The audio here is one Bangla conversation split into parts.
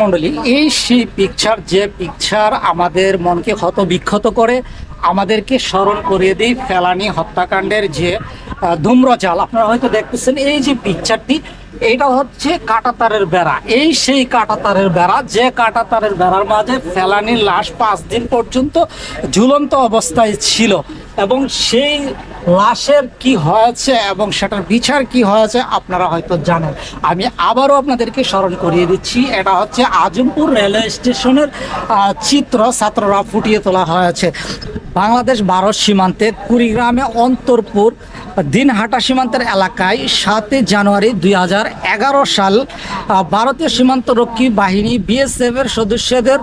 মন্ডলী এই সেই পিকচার যে পিকচার আমাদের মনকে ক্ষত বিক্ষত করে, আমাদেরকে স্মরণ করিয়ে দিই ফেলানি হত্যাকাণ্ডের যে ধূম্রজাল। আপনারা হয়তো দেখতেছেন এই যে পিকচারটি এটা হচ্ছে কাটাতারের বেড়া। এই সেই কাটাতারের বেড়া, যে কাটাতারের বেড়ার মাঝে ফেলানির লাশ পাঁচ দিন পর্যন্ত ঝুলন্ত অবস্থায় ছিল। এবং সেই লাশের কি হয়েছে এবং সেটার বিচার কি হয়েছে আপনারা হয়তো জানেন। আমি আবারও আপনাদেরকে স্মরণ করিয়ে দিচ্ছি, এটা হচ্ছে আজমপুর রেলওয়ে স্টেশনের চিত্র ছাত্ররা ফুটিয়ে তোলা হয়েছে। বাংলাদেশ ভারত সীমান্তে কুড়িগ্রামে অন্তরপুর দিনহাটা সীমান্তের এলাকায় সাতই জানুয়ারি দুই হাজার এগারো সাল ভারতীয় সীমান্তরক্ষী বাহিনী বিএসএফ এর সদস্যদের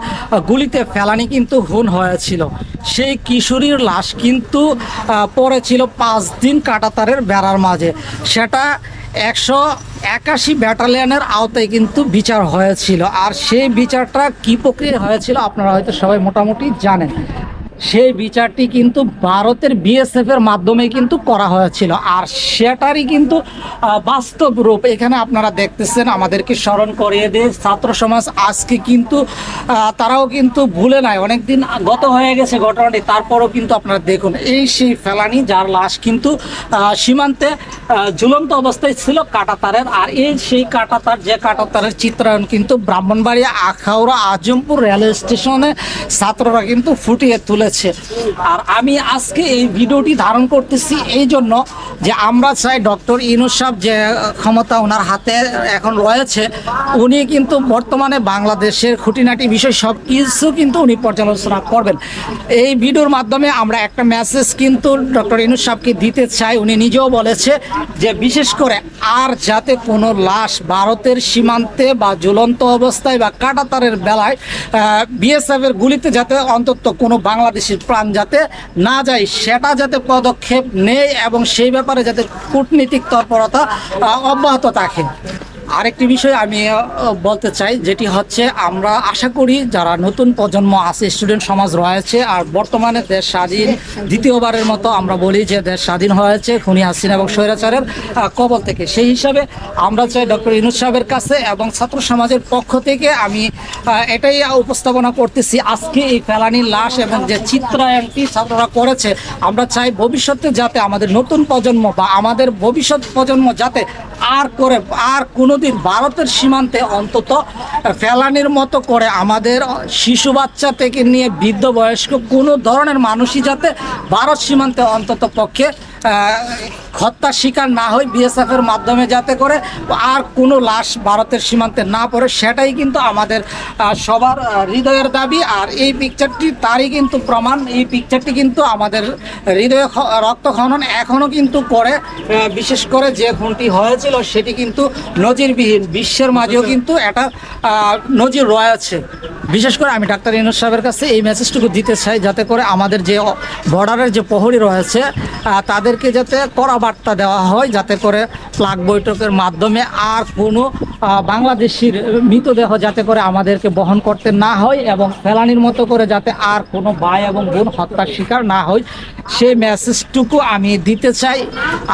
গুলিতে ফেলানি কিন্তু খুন হয়েছিল। সেই কিশোরীর লাশ কিন্তু পড়েছিল পাঁচ দিন কাটাতারের বেড়ার মাঝে। সেটা একশো একাশি ব্যাটালিয়নের আওতায় কিন্তু বিচার হয়েছিল। আর সেই বিচারটা কি প্রক্রিয়া হয়েছিল আপনারা হয়তো সবাই মোটামুটি জানেন। সেই বিচারটি কিন্তু ভারতের বিএসএফ এর মাধ্যমে কিন্তু করা হয়েছিল। আর সেটারই কিন্তু বাস্তব রূপ এখানে আপনারা দেখতেছেন, আমাদেরকে স্মরণ করিয়ে দিয়ে ছাত্র সমাজ আজকে কিন্তু তারাও কিন্তু ভুলে নাই। অনেকদিন গত হয়ে গেছে ঘটনাটি, তারপরও কিন্তু আপনারা দেখুন, এই সেই ফেলানি যার লাশ কিন্তু সীমান্তে ঝুলন্ত অবস্থায় ছিল কাটাতারের। আর এই সেই কাটাতার, যে কাটাতারের চিত্রায়ন কিন্তু ব্রাহ্মণবাড়িয়া, আখাউড়া, আজমপুর রেলওয়ে স্টেশনে ছাত্ররা কিন্তু ফুটিয়ে তুলেছে আর আমি আজকে এই ভিডিওটি ধারণ করতেছি এই জন্য যে আমরা চাই ডক্টর ইনুস যে ক্ষমতা ওনার হাতে এখন রয়েছে, উনি কিন্তু বর্তমানে বাংলাদেশের খুঁটিনাটি বিষয় সব কিছু কিন্তু উনি পর্যালোচনা করবেন। এই ভিডিওর মাধ্যমে আমরা একটা মেসেজ কিন্তু ডক্টর ইনুস দিতে চাই। উনি নিজেও বলেছে যে বিশেষ করে আর যাতে কোনো লাশ ভারতের সীমান্তে বা ঝুলন্ত অবস্থায় বা কাটাতারের বেলায় বিএসএফ এর গুলিতে যাতে অন্তত কোনো বাংলাদেশের প্রাণ যাতে না যায়, সেটা যাতে পদক্ষেপ নেয় এবং সেই ব্যাপারে যাতে কূটনীতিক তৎপরতা অব্যাহত থাকে। আরেকটি বিষয় আমি বলতে চাই, যেটি হচ্ছে আমরা আশা করি যারা নতুন প্রজন্ম আছে স্টুডেন্ট সমাজ রয়েছে, আর বর্তমানে দেশ স্বাধীন, দ্বিতীয়বারের মতো আমরা বলি যে দেশ স্বাধীন হয়েছে, খুনি হাসিনা এবং স্বৈরাচারের কবল থেকে। সেই হিসাবে আমরা চাই ডক্টর ইনুজ সাহেবের কাছে এবং ছাত্র সমাজের পক্ষ থেকে আমি এটাই উপস্থাপনা করতেছি, আজকে এই ফেলানির লাশ এবং যে চিত্রায়নটি ছাত্ররা করেছে, আমরা চাই ভবিষ্যতে যাতে আমাদের নতুন প্রজন্ম বা আমাদের ভবিষ্যৎ প্রজন্ম যাতে আর করে, আর কোনোদিন ভারতের সীমান্তে অন্তত ফেলানির মতো করে আমাদের শিশু বাচ্চা থেকে নিয়ে বৃদ্ধ বয়স্ক কোনো ধরনের মানুষই যাতে ভারত সীমান্তে অন্তত পক্ষে হত্যার শিকার না হয় বিএসএফ এর মাধ্যমে যাতে করে আর কোনো লাশ ভারতের সীমান্তে না পড়ে সেটাই কিন্তু আমাদের সবার হৃদয়ের দাবি। আর এই পিকচারটি তারই কিন্তু প্রমাণ। এই পিকচারটি কিন্তু আমাদের হৃদয়ে রক্ত খনন এখনও কিন্তু করে বিশেষ করে যে খুনটি হয়েছিল সেটি কিন্তু নজিরবিহীন। বিশ্বের মাঝেও কিন্তু এটা নজির রয়েছে বিশেষ করে আমি ডাক্তার ইনুস সাহেবের কাছে এই মেসেজটুকু দিতে চাই যাতে করে আমাদের যে বর্ডারের যে প্রহরী রয়েছে আহ, তাদেরকে যাতে কড়া বার্তা দেওয়া হয় যাতে করে প্লাগ বৈঠকের মাধ্যমে আর কোনো বাংলাদেশির মৃতদেহ যাতে করে আমাদেরকে বহন করতে না হয় এবং ফেলানির মতো করে যাতে আর কোনো ভাই এবং বোন হত্যার শিকার না হয় সেই মেসেজটুকু আমি দিতে চাই।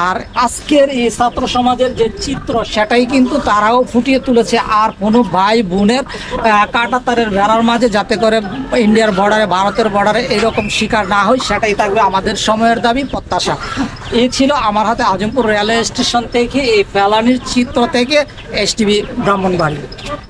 আর আজকের এই ছাত্র সমাজের যে চিত্র, সেটাই কিন্তু তারাও ফুটিয়ে তুলেছে। আর কোনো ভাই বোনের কাটাতারের বেড়ার মাঝে যাতে করে ইন্ডিয়ার বর্ডারে ভারতের বর্ডারে এরকম শিকার না হয়, সেটাই থাকবে আমাদের সময়ের দাবি, প্রত্যাশা। এই ছিল আমার হাতে আজমপুর রেলওয়ে স্টেশন থেকে এই ফেলানির চিত্র থেকে এস টিভি ব্রাহ্মণবাড়ি।